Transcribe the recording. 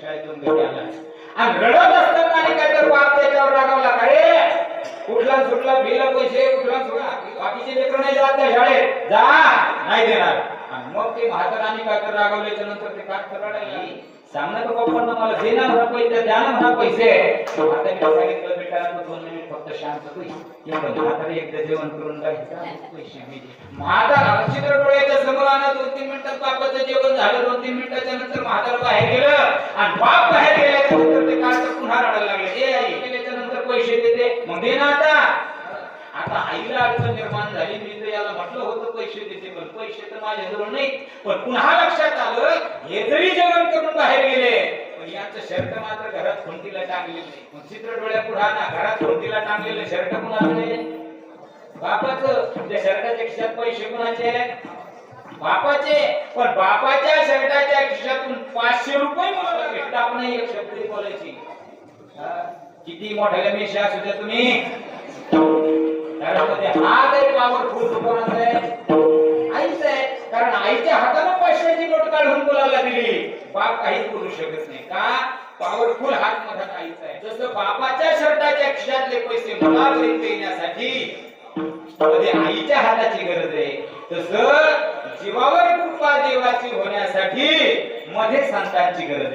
शाळेतून घरी आला आणि रडत असताना आणि काय तर बाप त्याच्यावर रागावला का रे कुठला सुटला पैसे कुठला सुटला. बाकीचे लेकर नाही जात त्या शाळेत. जा नाही देणार. आणि मग ते म्हाताराने काय तर रागावल्याच्या नंतर ते काय तर रडायला पप्पांना मला म्हणा पैसे द्या ना म्हणा पैसे. आता मी सांगितलं तू दोन मिनिट फक्त शांत होई. एवढं म्हातारा एकदा जेवण करून टाकायचं पैसे मी म्हातारा समोर आणा दोन तीन मिनिटात बापाचं जेवण झालं. दोन तीन मिनिटाच्या नंतर म्हातारा बाहेर गेलं. आणि बाप बाहेर गेल्याच्यानंतर ते काय तर पुन्हा रडायला लागले. ए आई गेल्याच्यानंतर पैसे देते. मग दे ना आता. आता आईला अडचण निर्माण झाली मी तर याला म्हटलं होतं पैसे देते पण पैसे तर माझ्याजवळ नाही पण पुन्हा लक्षात आलं हे जरी जेवण करून बाहेर गेले पण याचं शर्ट मात्र घरात खुंटीला टांगलेलं नाही मग चित्र डोळ्या पुढा ना घरात खुंटीला टांगलेलं शर्ट कुणाकडे बापाचं. त्या शर्टाच्या खिशात पैसे कुणाचे? बापाचे. पण बापाच्या शर्टाच्या खिशातून एक शब्द बोलायची? किती मोठ्या मेशा असू द्या तुम्ही. हा हात आहे पॉवरफुल कोणाचा आहे. आहे. कारण आईच्या हाताला पैशाची नोट काढून बोलायला दिली. बाप काहीच बोलू शकत नाही. का? पॉवरफुल हात मधात आईचा आहे. जसं बापाच्या शर्टाच्या खिशातले पैसे मुलापर्यंत येण्यासाठी मध्ये आईच्या हाताची गरज आहे. तस जीवावर कृपा देवाची होण्यासाठी मध्ये संतांची गरज आहे.